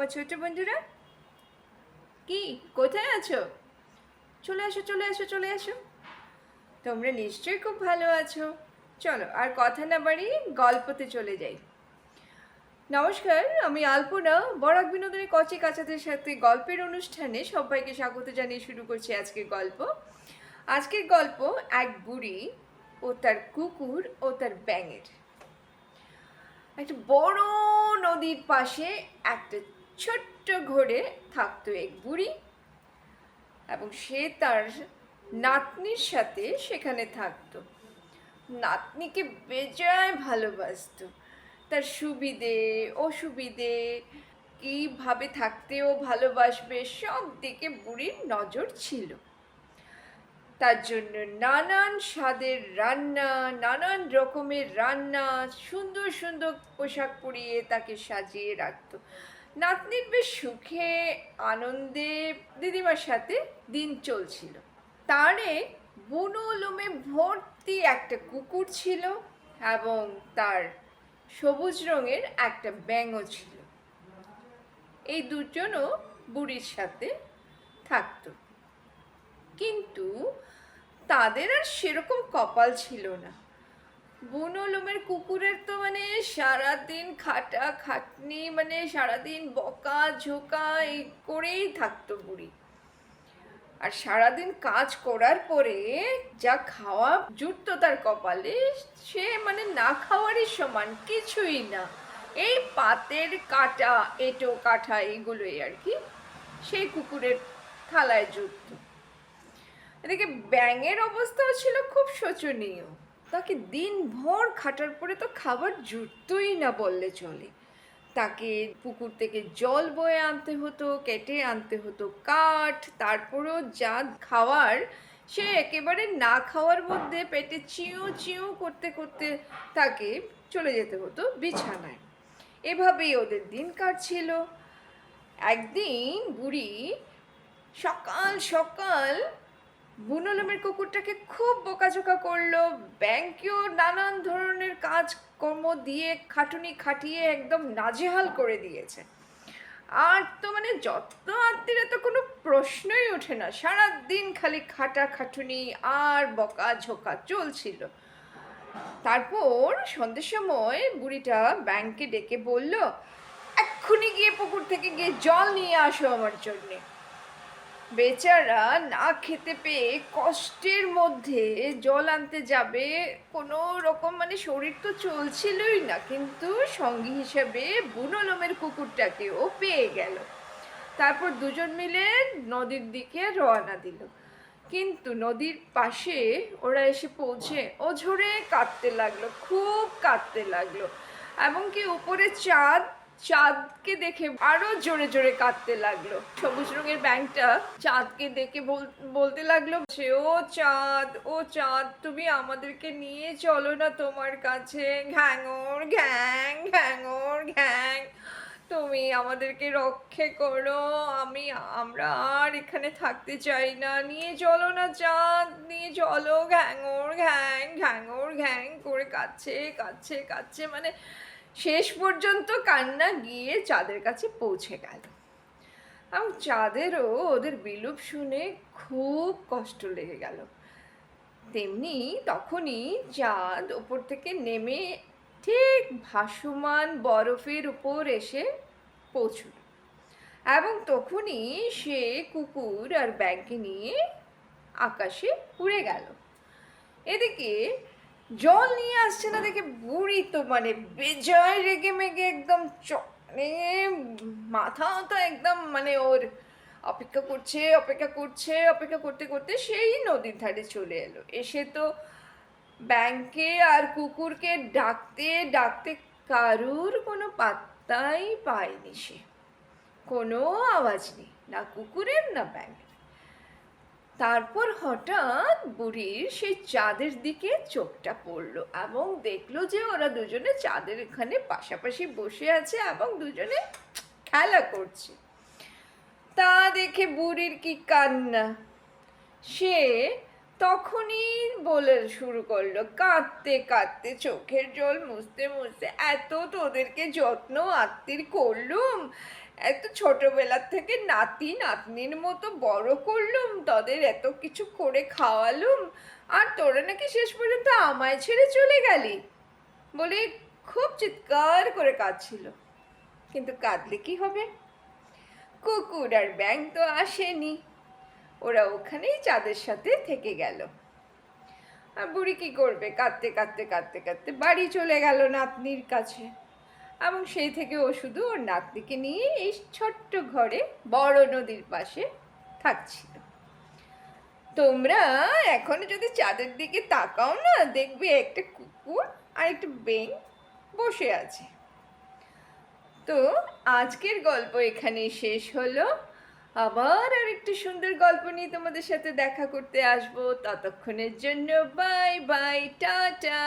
আমার ছোট বন্ধুরা? কি, কোথায় আছো? চলে আসো চলে আসো চলে আসো তোমরা নিশ্চয়ই খুব ভালো আছো। চলো, আর কথা না বাড়িয়ে গল্পতে চলে যাই। নমস্কার, আমি আলপনা বরাক বিনোদনের কচি কাচাদের সাথে গল্পের অনুষ্ঠানে সবাইকে স্বাগত জানিয়ে শুরু করছি আজকের গল্প। আজকের গল্প এক বুড়ি ও তার কুকুর ও তার ব্যাঙের। একটা বড় নদীর পাশে একটা ছোট্ট ঘরে থাকতো এক বুড়ি এবং সে তার নাতনির সাথে সেখানে থাকতো। নাতনিকে বেজায় ভালোবাসতো। তার সুবিধে, অসুবিধে, কীভাবে থাকতে ও ভালোবাসবে সব দিকে বুড়ির নজর ছিল। তার জন্য নানান স্বাদের রান্না, নানান রকমের রান্না, সুন্দর সুন্দর পোশাক পরিয়ে তাকে সাজিয়ে রাখতো। নাতনির বেশ সুখে, আনন্দে দিদিমার সাথে দিন চলছিল। তার বুনো লোমে ভর্তি একটা কুকুর ছিল এবং তার সবুজ রঙের একটা ব্যাঙও ছিল। এই দুজনও বুড়ির সাথে থাকত। কিন্তু তাদের আর সেরকম কপাল ছিল না। বুনো লোমের কুকুরের তো মানে সারাদিন খাটা খাটনি মানে সারাদিন বকা, ঝোকা, এই করেই থাকতো বুড়ি। আর সারাদিন কাজ করার পরে যা খাওয়া জুটতো তার কপালে, সে মানে না খাওয়ারই সমান কিছুই না। এই পাতের কাটা, এটো কাঠা এইগুলোই আর কি সেই কুকুরের থালায় জুটতো। এদিকে ব্যাঙের অবস্থাও ছিল খুব শোচনীয়। তাকে দিনভর খাটার পরে তো খাবার জুটতই না বললে চলে। তাকে পুকুর থেকে জল বয়ে আনতে হতো, কেটে আনতে হতো কাঠ, তারপরেও যা খাওয়ার সে একেবারে না খাওয়ার মধ্যে পেটে চিউ চিউ করতে করতে তাকে চলে যেতে হতো বিছানায়। এভাবেই ওদের দিন কাটছিল। একদিন বুড়ি সকাল সকাল বুনলমের কুকুরটাকে খুব বোকাঝোকা করল, ব্যাংকেও নানান ধরনের কাজকর্ম দিয়ে খাটুনি খাটিয়ে একদম নাজেহাল করে দিয়েছে। আর তো মানে যত আত্মীরা তো কোনো প্রশ্নই ওঠে না। সারা দিন খালি খাটা খাটুনি আর বকা ঝোকা চলছিল। তারপর সন্ধ্যের সময় বুড়িটা ব্যাংকে ডেকে বলল, এক্ষুনি গিয়ে পুকুর থেকে গিয়ে জল নিয়ে আসো আমার জন্যে। বেচারা না খেতে পেয়ে কষ্টের মধ্যে জল আনতে যাবে, কোনো রকম মানে শরীর তো চলছিলই না, কিন্তু সঙ্গী হিসাবে বুনলমের কুকুরটাকেও পেয়ে গেল। তারপর দুজন মিলে নদীর দিকে রওনা দিল। কিন্তু নদীর পাশে ওরা এসে পৌঁছে ও ঝরে কাঁদতে লাগল, খুব কাঁদতে লাগল। এমনকি উপরে চাঁদ চাঁদকে দেখে আরও জোরে জোরে কাঁদতে লাগল। সবুজ রঙের ব্যাংকটা চাঁদকে দেখে বল- বলতে লাগল যে ও চাঁদ ও চাঁদ, তুমি আমাদেরকে নিয়ে চলো না তোমার কাছে। ঘ্যাঙর ঘ্যাং ঘ্যাঙর ঘ্যাং তুমি আমাদেরকে রক্ষে করো। আমি, আমরা আর এখানে থাকতে চাই না। নিয়ে চলো না চাঁদ, নিয়ে চলো। ঘ্যাঙর ঘ্যাং ঘ্যাঙর ঘ্যাং করে কাচ্ছে কাচ্ছে কাচ্ছে মানে শেষ পর্যন্ত কান্না গিয়ে চাঁদের কাছে পৌঁছে গেল। এবং চাঁদেরও ওদের বিলুপ শুনে খুব কষ্ট লেগে গেল। তেমনি তখনই চাঁদ ওপর থেকে নেমে ঠিক ভাসমান বরফের উপর এসে পৌঁছল এবং তখনই সে কুকুর আর ব্যাগকে নিয়ে আকাশে উড়ে গেল। এদিকে জল নিয়ে আসছে না দেখে বুড়ি তো মানে বেজায় রেগে মেগে একদম মানে মাথা তো একদম মানে ওর অপেক্ষা করছে অপেক্ষা করছে, অপেক্ষা করতে করতে সেই নদীর ধারে চলে এলো। এসে তো ব্যাংকে আর কুকুরকে ডাকতে ডাকতে কারুর কোনো পাত্তাই পায়নি সে। কোনো আওয়াজ নেই, না কুকুরের, না ব্যাংকের। তারপর হঠাৎ বুড়ির সেই চাঁদের দিকে চোখটা পড়ল এবং দেখল যে ওরা দুজনে চাঁদের এখানে পাশাপাশি বসে আছে এবং দুজনে খেলা করছে। তা দেখে বুড়ির কি কান্না। সে তখনই বলে শুরু করল, কাঁদতে কাঁদতে চোখের জল মুছতে মুছতে এত তোদেরকে যত্ন আত্মীর করলুম এত ছোটবেলার থেকে নাতি নাতনির মতো বড় করলুম, তাদের এত কিছু করে খাওয়ালুম, আর তোরা নাকি শেষ পর্যন্ত আমায় ছেড়ে চলে গেলি বলে খুব চিৎকার করে কাঁদছিল। কিন্তু কাঁদলে কি হবে? কুকুর আর ব্যাং তো আসেনি, ওরা ওখানেই চাঁদের সাথে থেকে গেল। আর বুড়ি কি করবে? কাঁদতে কাঁদতে কাঁদতে কাঁদতে বাড়ি চলে গেল নাতনির কাছে। এবং সেই থেকে ও শুধু ওর নাতনিকে নিয়ে এই ছোট্ট ঘরে বড় নদীর পাশে থাকছিল। তোমরা এখনও যদি চাঁদের দিকে তাকাও না, দেখবে একটা কুকুর আর একটা বেং বসে আছে। তো আজকের গল্প এখানেই শেষ হলো। আবার আর একটু সুন্দর গল্প নিয়ে তোমাদের সাথে দেখা করতে আসব। ততক্ষণের জন্য বাই বাই, টাটা!